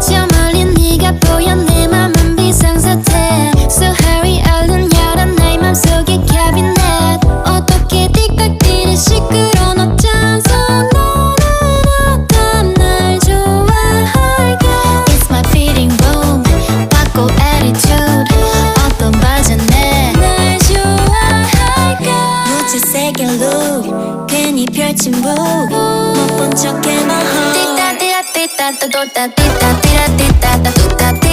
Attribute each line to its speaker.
Speaker 1: 시어머니 네가 괜히 펼친 북못본척 해마 띠따 띠따 띠따 또따 띠따 띠라 띠따 뚜따